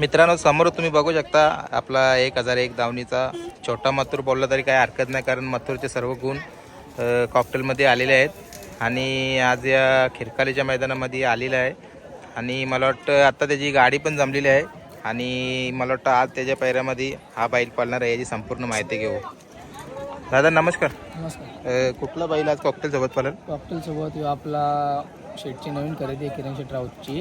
मित्रांनो समोर तुम्ही बघू शकता आपला एक हजार एक धावणीचा छोटा मथुर बोलला तरी काही हरकत नाही कारण मथुरचे सर्व गुण कॉकटेलमध्ये आलेले आहेत. आणि आज या खिरकालीच्या मैदानामध्ये आलेला आहे. आणि मला वाटतं आता त्याची गाडी पण जमलेली आहे. आणि मला वाटतं आज त्याच्या पैऱ्यामध्ये हा बैल पाळणार आहे याची संपूर्ण माहिती घेऊ. दादा नमस्कार. नमस्कार. कुठला बैल आज कॉकटेल सोबत पालन कॉकटेल सोबत ह्यो आपला शेटची नवीन खरेदी आहे किरण शेट राऊतची.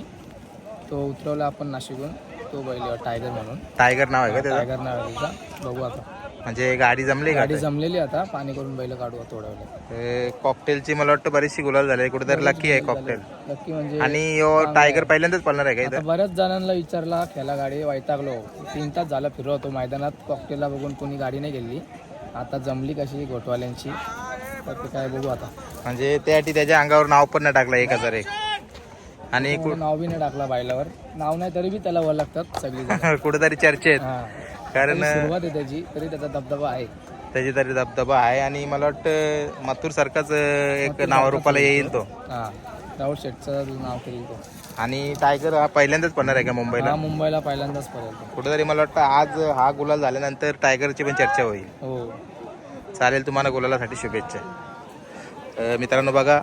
तो उतरवला आपण नाशिकहून. तो बैल टायगर म्हणून. टायगर नाव आहे का त्याचं? टायगर नाव आहे त्याचा. बघू आता. म्हणजे गाडी जमली का गाडी जमलेली आता. पाणी करून बैल काढू थोड्या वेळेला अ, कॉकटेलची मला वाटतं बरीचशी गुलाल झाली आहे. कुठेतरी लकी आहे कॉकटेल नक्की म्हणजे आणि यो टायगर पहिल्यांदाच पळणार आहे का आता बऱ्याच जणांना विचारला खेळा गाडी वैतागलो. तीन तास झाला फिरवतो मैदानात कॉकटेलला बघून कोणी गाडी नाही गेली. आता जमली कशी घोटवाल्यांची? तर ते काय बघू आता. म्हणजे त्यासाठी त्याच्या अंगावर नाव पण नाही टाकलं एक हजार एक. आणि नाव बी नाही टाकला बैलावर नाव नाही तरी बी त्याला वर लागतात सगळी कुठेतरी चर्चेत. हा. कारण सुरुवात आहे त्याची तरी त्याचा दबदबा आहे. त्याची तरी दबदबा आहे आणि मला वाटतं मथुर सारखाच एक नावारूपाला येईल तो. हा. राहुल शेटचं नाव केली तो. आणि टायगर हा पहिल्यांदाच पडणार आहे का मुंबईला? मुंबईला पहिल्यांदाच पर्यंत कुठेतरी मला वाटतं आज हा गुलाल झाल्यानंतर टायगरची पण चर्चा होईल. हो. चालेल तुम्हाला गुलालासाठी शुभेच्छा. मित्रांनो बघा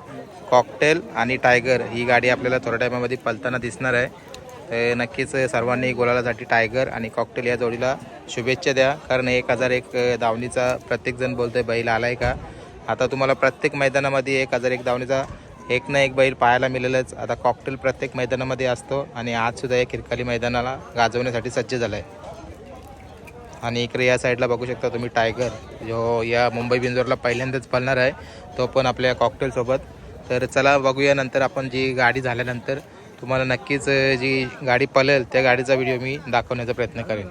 कॉकटेल आणि टायगर ही गाडी आपल्याला थोड्या टायमामध्ये पलताना दिसणार आहे. तर नक्कीच सर्वांनी गुलालासाठी टायगर आणि कॉकटेल या जोडीला शुभेच्छा द्या. कारण एक हजार एक धावणीचा प्रत्येकजण बोलतोय बैल आला आहे का? आता तुम्हाला प्रत्येक मैदानामध्ये एक हजार एक धावणीचा एक ना एक बैल पाहायला मिळेलच. आता कॉकटेल प्रत्येक मैदानामध्ये असतो आणि आजसुद्धा या किरकाली मैदानाला गाजवण्यासाठी सज्ज झाला आहे आणि इकडे या साईडला बघू शकता तुम्ही टायगर जो या मुंबई बिंजोरला पहिल्यांदाच पळणार आहे तो पण आपल्या कॉकटेलसोबत. तर चला बघूया नंतर आपण जी गाडी झाल्यानंतर तुम्हाला नक्कीच जी गाडी पळेल त्या गाडीचा व्हिडिओ मी दाखवण्याचा प्रयत्न करेन.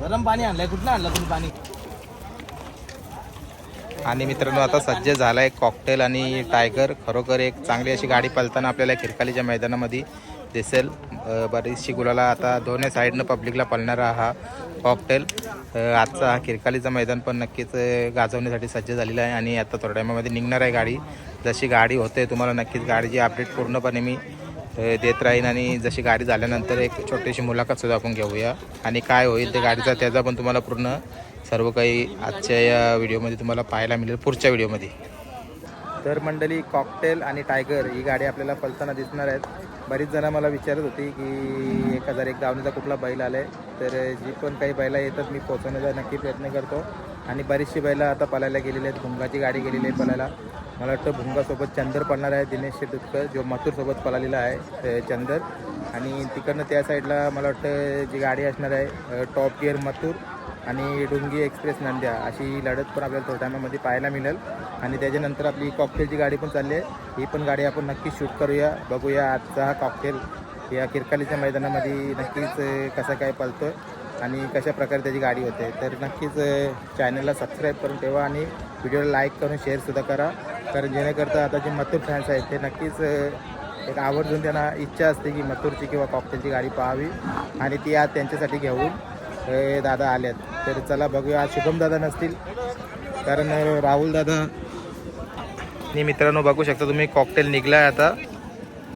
गरम पाणी आणलंय. कुठलं आणलं तुम्ही पाणी? आणि मित्रांनो आता सज्ज झाला आहे कॉकटेल आणि टायगर खरोखर एक चांगली अशी गाडी पळताना आपल्याला खिरकालीच्या मैदानामध्ये दिसेल. बरीचशी गुलाला आता दोन्ही साईडनं पब्लिकला पळणारा हा कॉकटेल आजचा हा किरकालीचं मैदान पण नक्कीच गाजवण्यासाठी सज्ज झालेला आहे आणि आता थोड्या टायमामध्ये निघणार आहे गाडी. जशी गाडी होते तुम्हाला नक्कीच गाडीची अपडेट पूर्णपणे मी देत राहीन आणि जशी गाडी झाल्यानंतर एक छोटीशी मुलाखतसुद्धा आपण घेऊया. आणि काय होईल ते गाडीचा त्याचा पण तुम्हाला पूर्ण सर्व काही आजच्या या व्हिडिओमध्ये तुम्हाला पाहायला मिळेल पुढच्या व्हिडिओमध्ये तर मंडळी कॉकटेल आणि टायगर ही गाडी आपल्याला पलताना दिसणार आहेत. बरीच जणं मला विचारत होती की एक हजार एक दावणीचा कुठला बैल आला आहे तर जी पण काही बैला येतात मी पोहोचवण्याचा नक्की प्रयत्न करतो. आणि बरीचशी बैलं आता पळायला गेलेली आहेत. भुंगाची गाडी गेलेली आहे पळायला. मला वाटतं भुंगासोबत चंदर पडणार आहे दिनेश शेटुतकर जो मथुरसोबत पळालेला आहे चंदर. आणि तिकडनं त्या साईडला मला वाटतं जी गाडी असणार आहे टॉप गिअर मथुर. आणि डुंगी एक्सप्रेस नंद्या अशी लढत पण आपल्याला थोड्या टायमामध्ये पाहायला मिळेल. आणि त्याच्यानंतर आपली कॉकटेलची गाडी पण चालली आहे. ही पण गाडी आपण नक्की शूट करूया बघूया आजचा हा कॉकटेल या किरकालीच्या मैदानामध्ये नक्कीच कसा काय पळतो आणि कशा प्रकारे त्याची गाडी होते. तर नक्कीच चॅनलला सबस्क्राईब करून ठेवा आणि व्हिडिओला लाईक करून शेअरसुद्धा करा. कारण जेणेकरता आता जे मथूर फॅन्स आहेत ते नक्कीच एक आवर्जून त्यांना इच्छा असते की मथूरची किंवा कॉकटेलची गाडी पाहावी. आणि ती आज त्यांच्यासाठी घेऊन हे दादा आल्यात. तर चला बघूया आज शुभम दादा नसतील. कारण राहुल दादा. मी मित्रांनो बघू शकता तुम्ही कॉकटेल निघलाय आता.